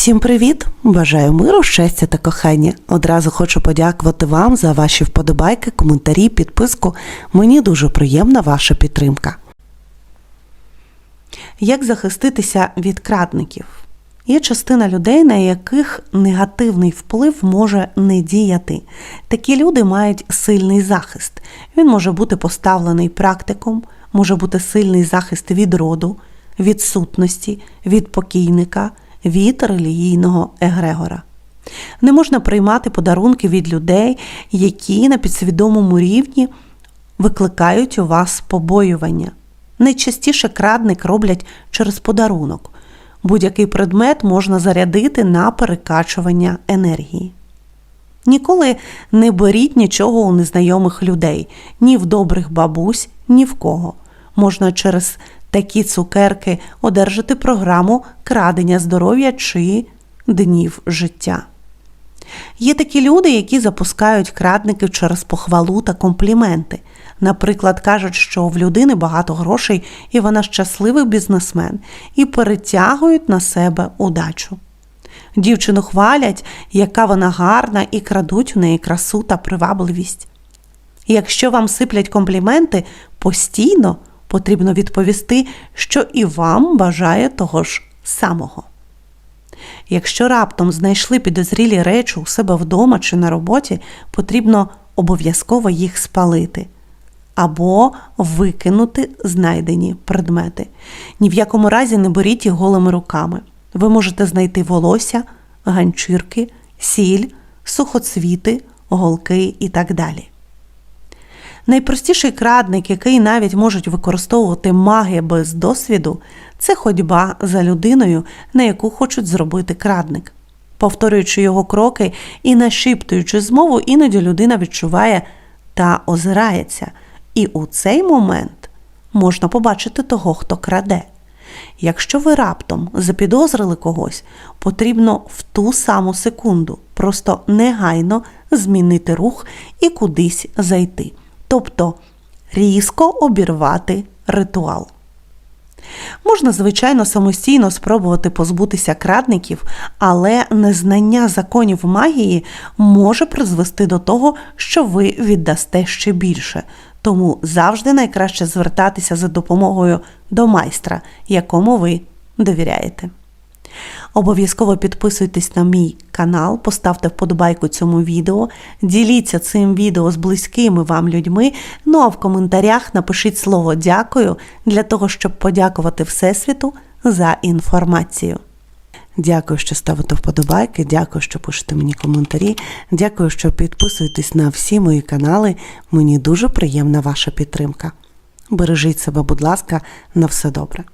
Всім привіт! Бажаю миру, щастя та кохання. Одразу хочу подякувати вам за ваші вподобайки, коментарі, підписку. Мені дуже приємна ваша підтримка. Як захиститися від крадників? Є частина людей, на яких негативний вплив може не діяти. Такі люди мають сильний захист. Він може бути поставлений практиком, може бути сильний захист від роду, від сутності, від покійника, від релігійного егрегора. Не можна приймати подарунки від людей, які на підсвідомому рівні викликають у вас побоювання. Найчастіше крадник роблять через подарунок. Будь-який предмет можна зарядити на перекачування енергії. Ніколи не беріть нічого у незнайомих людей, ні в добрих бабусь, ні в кого. Можна через такі цукерки одержати програму крадення здоров'я чи днів життя. Є такі люди, які запускають крадників через похвалу та компліменти. Наприклад, кажуть, що в людини багато грошей і вона щасливий бізнесмен, і перетягують на себе удачу. Дівчину хвалять, яка вона гарна, і крадуть у неї красу та привабливість. Якщо вам сиплять компліменти, постійно потрібно відповісти, що і вам бажає того ж самого. Якщо раптом знайшли підозрілі речі у себе вдома чи на роботі, потрібно обов'язково їх спалити або викинути знайдені предмети. Ні в якому разі не беріть їх голими руками. Ви можете знайти волосся, ганчірки, сіль, сухоцвіти, голки і так далі. Найпростіший крадник, який навіть можуть використовувати маги без досвіду, це ходьба за людиною, на яку хочуть зробити крадник. Повторюючи його кроки і нашіптуючи змову, іноді людина відчуває та озирається. І у цей момент можна побачити того, хто краде. Якщо ви раптом запідозрили когось, потрібно в ту саму секунду просто негайно змінити рух і кудись зайти. Тобто різко обірвати ритуал. Можна, звичайно, самостійно спробувати позбутися крадників, але незнання законів магії може призвести до того, що ви віддасте ще більше. Тому завжди найкраще звертатися за допомогою до майстра, якому ви довіряєте. Обов'язково підписуйтесь на мій канал, поставте вподобайку цьому відео, діліться цим відео з близькими вам людьми. Ну а в коментарях напишіть слово дякую для того, щоб подякувати Всесвіту за інформацію. Дякую, що ставите вподобайки, дякую, що пишете мені коментарі. Дякую, що підписуєтесь на всі мої канали. Мені дуже приємна ваша підтримка. Бережіть себе, будь ласка, на все добре.